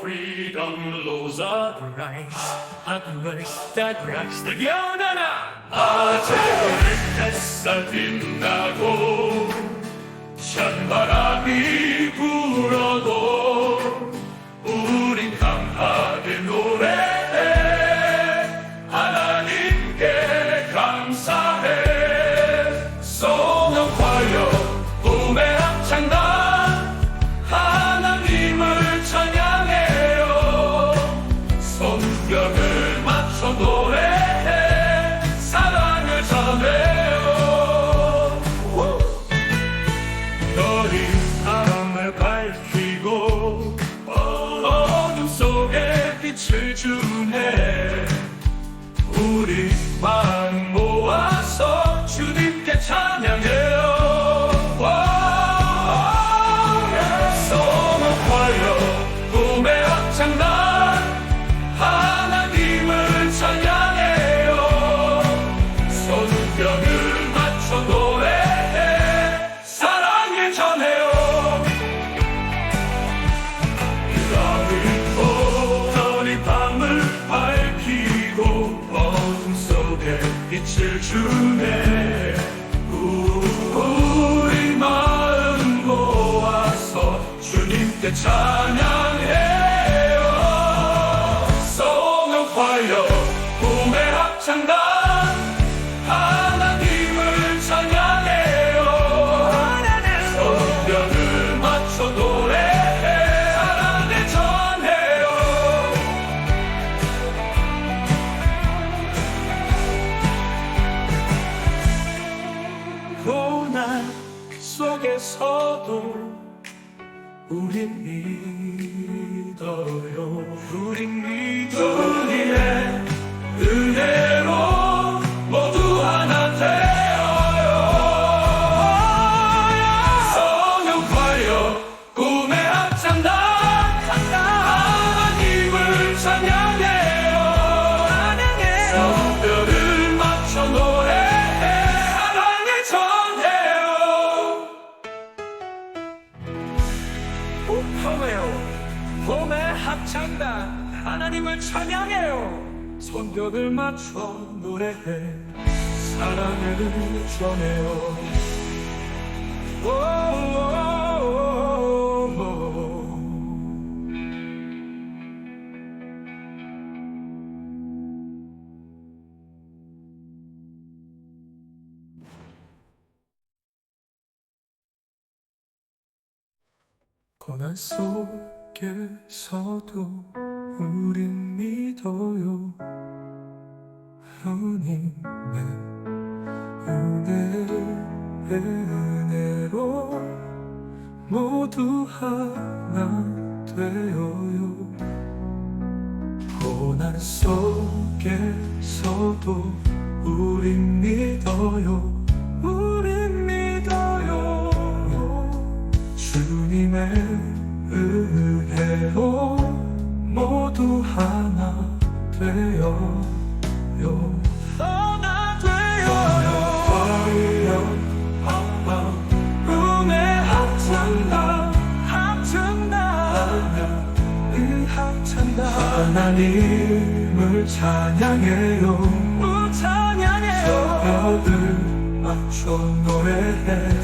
freedom lows arise, ah. arise, that breaks the Gionana. At es sa din na go, shan barami 밝히고 어둠 속에 빛을 주네. 우리 마 빛을 주네. 우리 마음 모아서 주님께 찬양해요. 소명하여 속에서도 우린 믿어요. 우린 믿어요. 우리의 은혜로 우퍼메요 봄의 합창단 하나님을 찬양해요. 손뼉을 맞춰 노래해. 사랑을 전해요. 오오오오. 고난 속에서도 우린 믿어요. 주님의 은혜 은혜로 모두 하나 되어요. 고난 속에서도 우린 믿어요 은혜로 모두 하나 되어요. 하나 되어요. 꿈의 합창단 합창단 이 합창단 하나님을 찬양해요. 찬양해요. 뼈를 맞춰 노래해